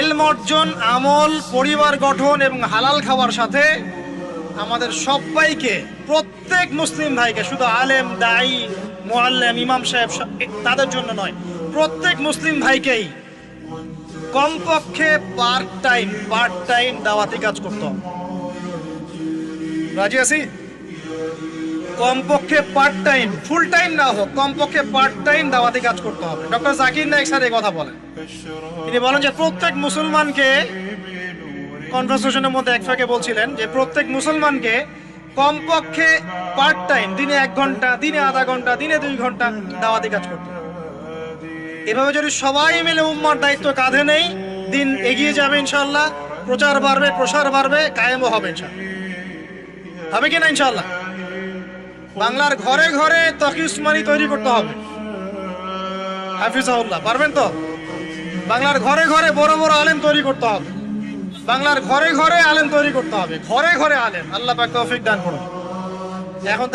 এলম অর্জন, আমল, পরিবার গঠন এবং হালাল খাওয়ার সাথে আমাদের সবাইকে, প্রত্যেক মুসলিম ভাইকে, শুধু আলেম, দায়ী, মোয়াল্লেম, ইমাম সাহেব তাদের জন্য নয়, প্রত্যেক মুসলিম ভাইকেই কমপক্ষে পার্ট টাইম পার্ট টাইম দাওয়াতি কাজ করতে রাজি আছি? কমপক্ষে পার্ট টাইম ফুল টাইম না হোক, কমপক্ষে পার্ট টাইম দাওয়াতি কাজ করতে হবে। ডক্টর জাকির নায়ক স্যার এই কথা বলেন। তিনি বলেন যে, প্রত্যেক মুসলমানকে কনভারসেশনের মধ্যে এক ফাঁকে বলছিলেন যে, প্রত্যেক মুসলমানকে কমপক্ষে পার্ট টাইম দিনে এক ঘণ্টা, দিনে আধা ঘণ্টা, দিনে দুই ঘণ্টা দাওয়াতি কাজ করতে হবে। এভাবে যদি সবাই মিলে উম্মার দায়িত্ব কাঁধে নেই, দিন এগিয়ে যাবে ইনশাল্লাহ প্রচার বাড়বে, প্রসার বাড়বে, কায়েমও হবে ইনশাল্লাহ হবে কিনা ইনশাল্লাহ বাংলার ঘরে ঘরে তকি উসমানি তৈরি করতে হবে। হাফিজাউল্লাহ পারবেন তো? বাংলার ঘরে ঘরে বড় বড় আলেম তৈরি করতে হবে। বাংলার ঘরে ঘরে আলেম তৈরি করতে হবে। ঘরে ঘরে আলেম। আল্লাহ পাক তৌফিক দান করুন। এখন